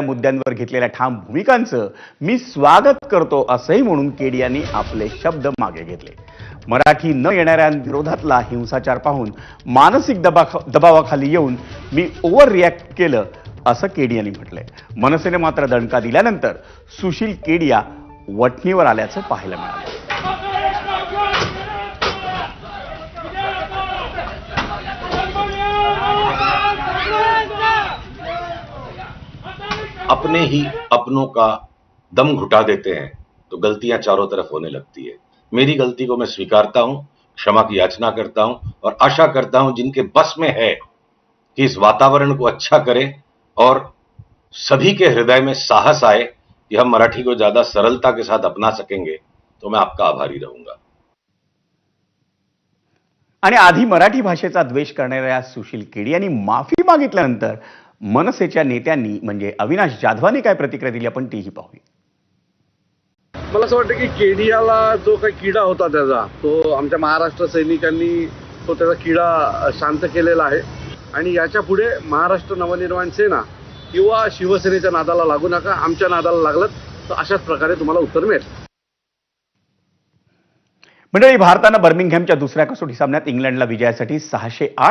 मुद्द्यांवर घेतलेल्या ठाम भूमिकांचं मी स्वागत करतो असंही म्हणून केडी यांनी आपले शब्द मागे घेतले. मराठी न येणाऱ्यांविरोधातला हिंसाचार पाहून मानसिक दबा दबावाखाली येऊन मी ओव्हर रिॲक्ट केलं असं केडी यांनी म्हटलंय. मनसेने मात्र दणका दिल्यानंतर सुशील केडिया वठणीवर आल्याचं पाहायला मिळालं. अपने ही अपनों का दम घुटा देते हैं तो गलतियाँ चारों तरफ़ होने लगती है। मेरी गलती को मैं स्वीकारता हूँ, क्षमा की याचना करता हूँ और आशा करता हूँ जिनके बस में है कि इस वातावरण को अच्छा करें और सभी के हृदय में साहस आए कि हम मराठी को ज़्यादा सरलता के साथ अपना सकेंगे तो मैं आपका आभारी रहूँगा। आधी मराठी भाषेचा द्वेष करणाऱ्या सुशील केडी माफ़ी मागितल्यानंतर मनसेच्या नेत्यांनी म्हणजे अविनाश जाधवानी काय प्रतिक्रिया दिली आपण तीही पाहूया. मला असं वाटतं की केडियाला जो काही किडा होता त्याचा तो आमच्या महाराष्ट्र सैनिकांनी तो त्याचा किडा शांत केलेला आहे. आणि याच्यापुढे महाराष्ट्र नवनिर्माण सेना किंवा शिवसेनेच्या नादाला लागू नका आमच्या नादाला लागलं तर अशाच प्रकारे तुम्हाला उत्तर मिळेल. मंडळी भारतानं बर्मिंगहॅमच्या दुसऱ्या कसोटी सामन्यात इंग्लंडला विजयासाठी सहाशे आठ